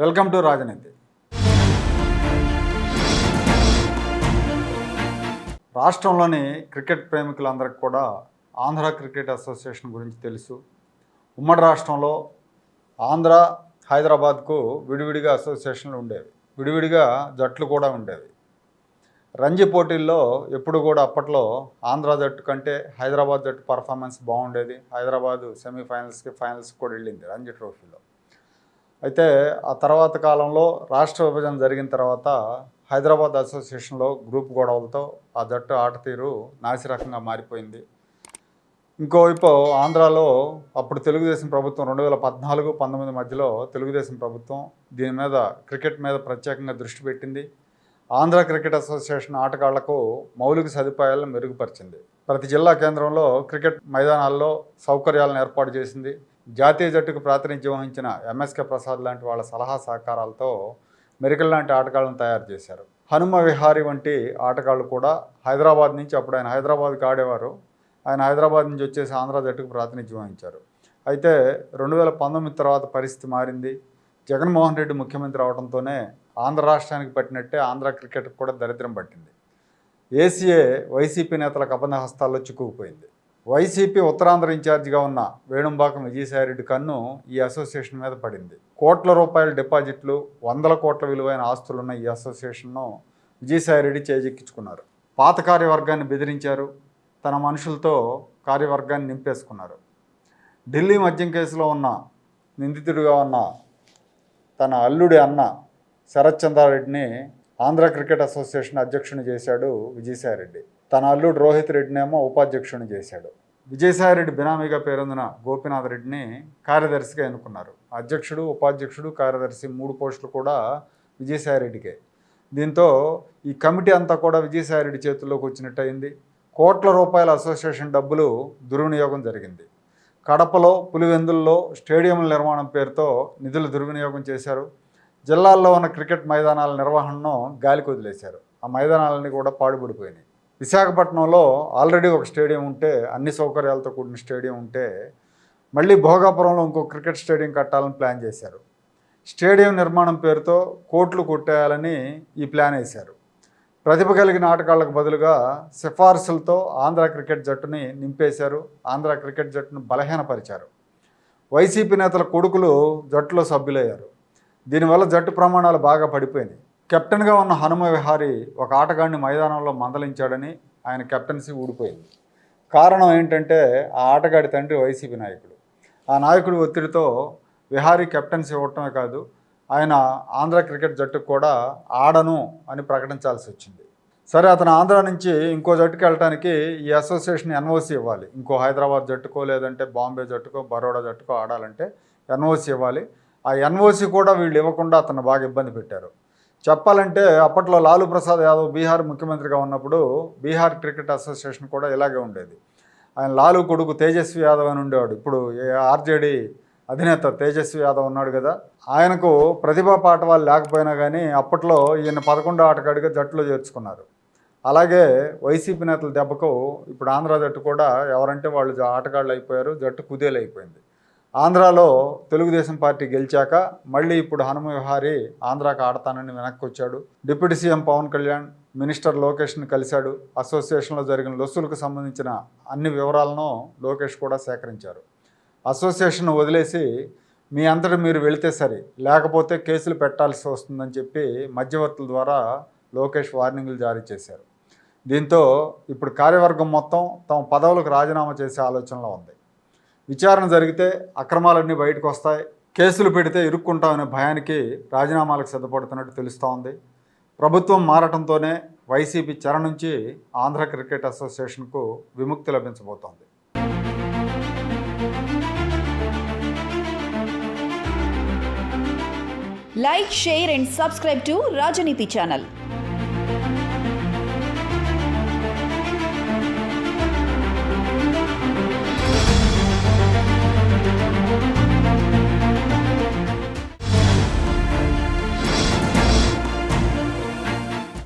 Welcome to రాజనీతి. రాష్ట్రంలోని cricket ప్రేమికులందరికీ కూడా ఆంధ్ర క్రికెట్ అసోసియేషన్ గురించి తెలుసు. ఉమ్మడి రాష్ట్రంలో ఆంధ్ర హైదరాబాద్కు విడివిడిగా అసోసియేషన్లు ఉండేవి. విడివిడిగా జట్లు కూడా ఉండేవి. రంజీ పోటీల్లో ఎప్పుడు కూడా అప్పట్లో ఆంధ్ర జట్టు కంటే హైదరాబాద్ జట్టు పర్ఫార్మెన్స్ బాగుండేది. హైదరాబాద్ సెమీఫైనల్స్కి ఫైనల్స్కి కూడా వెళ్ళింది రంజీ ట్రోఫీలో అయితే ఆ తర్వాత కాలంలో రాష్ట్ర విభజన జరిగిన తర్వాత హైదరాబాద్ అసోసియేషన్లో గ్రూప్ గొడవలతో ఆ జట్టు ఆట తీరు నాసిరకంగా మారిపోయింది. ఇంకోవైపు ఆంధ్రాలో అప్పుడు తెలుగుదేశం ప్రభుత్వం రెండు వేల పద్నాలుగు పంతొమ్మిది మధ్యలో తెలుగుదేశం ప్రభుత్వం దీని మీద క్రికెట్ మీద ప్రత్యేకంగా దృష్టి పెట్టింది. ఆంధ్ర క్రికెట్ అసోసియేషన్ ఆటగాళ్ళకు మౌలిక సదుపాయాలను మెరుగుపరిచింది. ప్రతి జిల్లా కేంద్రంలో క్రికెట్ మైదానాల్లో సౌకర్యాలను ఏర్పాటు చేసింది. జాతీయ జట్టుకు ప్రాతినిధ్యం వహించిన ఎంఎస్కే ప్రసాద్ లాంటి వాళ్ళ సలహా సహకారాలతో మెరికల్ లాంటి ఆటగాళ్ళను తయారు చేశారు. హనుమ విహారీ వంటి ఆటగాళ్ళు కూడా హైదరాబాద్ నుంచి అప్పుడు ఆయన హైదరాబాద్కి ఆడేవారు. ఆయన హైదరాబాద్ నుంచి వచ్చేసి ఆంధ్ర జట్టుకు ప్రాతినిధ్యం వహించారు. అయితే రెండు వేల పంతొమ్మిది తర్వాత పరిస్థితి మారింది. జగన్మోహన్ రెడ్డి ముఖ్యమంత్రి అవడంతోనే ఆంధ్ర రాష్ట్రానికి పట్టినట్టే ఆంధ్ర క్రికెట్కి కూడా దరిద్రం పట్టింది. ఏసీఏ వైసీపీ నేతల కబంధ హస్తాల్లో చిక్కుకుపోయింది. వైసీపీ ఉత్తరాంధ్ర ఇన్ఛార్జిగా ఉన్న వేణుంబాకం విజయసాయిరెడ్డి కన్ను ఈ అసోసియేషన్ మీద పడింది. కోట్ల రూపాయల డిపాజిట్లు వందల కోట్ల విలువైన ఆస్తులున్న ఈ అసోసియేషన్ను విజయసాయిరెడ్డి చేజెక్కించుకున్నారు. పాత కార్యవర్గాన్ని బెదిరించారు. తన మనుషులతో కార్యవర్గాన్ని నింపేసుకున్నారు. ఢిల్లీ మద్యం కేసులో ఉన్న నిందితుడిగా ఉన్న తన అల్లుడి అన్న శరత్ చంద్రారెడ్డిని ఆంధ్ర క్రికెట్ అసోసియేషన్ అధ్యక్షుని చేశాడు విజయసాయిరెడ్డి. తన అల్లుడు రోహిత్ రెడ్డినేమో ఉపాధ్యక్షుని చేశాడు. విజయసాయిరెడ్డి బినామీగా పేరొందిన గోపినాథ్ రెడ్డిని కార్యదర్శిగా ఎన్నుకున్నారు. అధ్యక్షుడు ఉపాధ్యక్షుడు కార్యదర్శి మూడు పోస్టులు కూడా విజయసాయిరెడ్డికే. దీంతో ఈ కమిటీ అంతా కూడా విజయసాయిరెడ్డి చేతుల్లోకి వచ్చినట్టు అయింది కోట్ల రూపాయల అసోసియేషన్ డబ్బులు దుర్వినియోగం జరిగింది. కడపలో పులివెందుల్లో స్టేడియంల నిర్మాణం పేరుతో నిధులు దుర్వినియోగం చేశారు. జిల్లాల్లో ఉన్న క్రికెట్ మైదానాల నిర్వహణను గాలికి వదిలేశారు. ఆ మైదానాలన్నీ కూడా పాడుపడిపోయినాయి. విశాఖపట్నంలో ఆల్రెడీ ఒక స్టేడియం ఉంటే అన్ని సౌకర్యాలతో కూడిన స్టేడియం ఉంటే మళ్ళీ భోగాపురంలో ఇంకో క్రికెట్ స్టేడియం కట్టాలని ప్లాన్ చేశారు. స్టేడియం నిర్మాణం పేరుతో కోట్లు కొట్టేయాలని ఈ ప్లాన్ వేశారు. ప్రతిభ కలిగిన ఆటగాళ్ళకు బదులుగా సిఫార్సులతో ఆంధ్ర క్రికెట్ జట్టుని నింపేశారు. ఆంధ్ర క్రికెట్ జట్టును బలహీనపరిచారు. వైసీపీ నేతల కొడుకులు జట్టులో సభ్యులయ్యారు. దీనివల్ల జట్టు ప్రమాణాలు బాగా పడిపోయింది. కెప్టెన్గా ఉన్న హనుమ విహారీ ఒక ఆటగాడిని మైదానంలో మందలించాడని ఆయన కెప్టెన్సీ ఊడిపోయింది. కారణం ఏంటంటే ఆ ఆటగాడి తండ్రి వైసీపీ నాయకుడు. ఆ నాయకుడి ఒత్తిడితో విహారీ కెప్టెన్సీ ఇవ్వటమే కాదు ఆయన ఆంధ్ర క్రికెట్ జట్టుకు కూడా ఆడను అని ప్రకటించాల్సి వచ్చింది. సరే అతను ఆంధ్ర నుంచి ఇంకో జట్టుకు వెళ్ళటానికి ఈ అసోసియేషన్ ఎన్ఓసి ఇవ్వాలి. ఇంకో హైదరాబాద్ జట్టుకో లేదంటే బాంబే జట్టుకో బరోడా జట్టుకో ఆడాలంటే ఎన్ఓసి ఇవ్వాలి. ఆ ఎన్ఓసి కూడా వీళ్ళు ఇవ్వకుండా అతను బాగా ఇబ్బంది పెట్టారు. చెప్పాలంటే అప్పట్లో లాలూ ప్రసాద్ యాదవ్ బీహార్ ముఖ్యమంత్రిగా ఉన్నప్పుడు బీహార్ క్రికెట్ అసోసియేషన్ కూడా ఇలాగే ఉండేది. ఆయన లాలూ కొడుకు తేజస్వి యాదవ్ అని ఉండేవాడు. ఇప్పుడు ఆర్జేడీ అధినేత తేజస్వి యాదవ్ ఉన్నాడు కదా ఆయనకు ప్రతిభా పాఠవాలు లేకపోయినా కానీ అప్పట్లో ఈయన పదకొండో ఆటగాడిగా జట్టులో చేర్చుకున్నారు. అలాగే వైసీపీ నేతల దెబ్బకు ఇప్పుడు ఆంధ్ర జట్టు కూడా ఎవరంటే వాళ్ళు ఆటగాళ్ళు అయిపోయారు జట్టు కుదేలు అయిపోయింది ఆంధ్రాలో తెలుగుదేశం పార్టీ గెలిచాక మళ్ళీ ఇప్పుడు హనుమ విహారి ఆంధ్రాకి ఆడతానని వెనక్కి వచ్చాడు. Deputy CM Pawan Kalyan minister లోకేష్ని కలిశాడు. అసోసియేషన్లో జరిగిన లొస్సులకు సంబంధించిన అన్ని వివరాలను లోకేష్ కూడా సేకరించారు. అసోసియేషన్ వదిలేసి మీ అంతటి మీరు వెళితే సరే లేకపోతే కేసులు పెట్టాల్సి వస్తుందని చెప్పి మధ్యవర్తుల ద్వారా లోకేష్ వార్నింగ్లు జారీ చేశారు. దీంతో ఇప్పుడు కార్యవర్గం మొత్తం తమ పదవులకు రాజీనామా చేసే ఆలోచనలో ఉంది. విచారణ జరిగితే అక్రమాలన్నీ బయటకు వస్తాయి. కేసులు పెడితే ఇరుక్కుంటామనే భయానికి రాజీనామాలకు సిద్ధపడుతున్నట్టు తెలుస్తూ ఉంది ప్రభుత్వం మారటంతోనే వైసీపీ చెర నుంచి ఆంధ్ర క్రికెట్ అసోసియేషన్కు విముక్తి లభించబోతోంది. Like share and subscribe to Rajaneeti channel.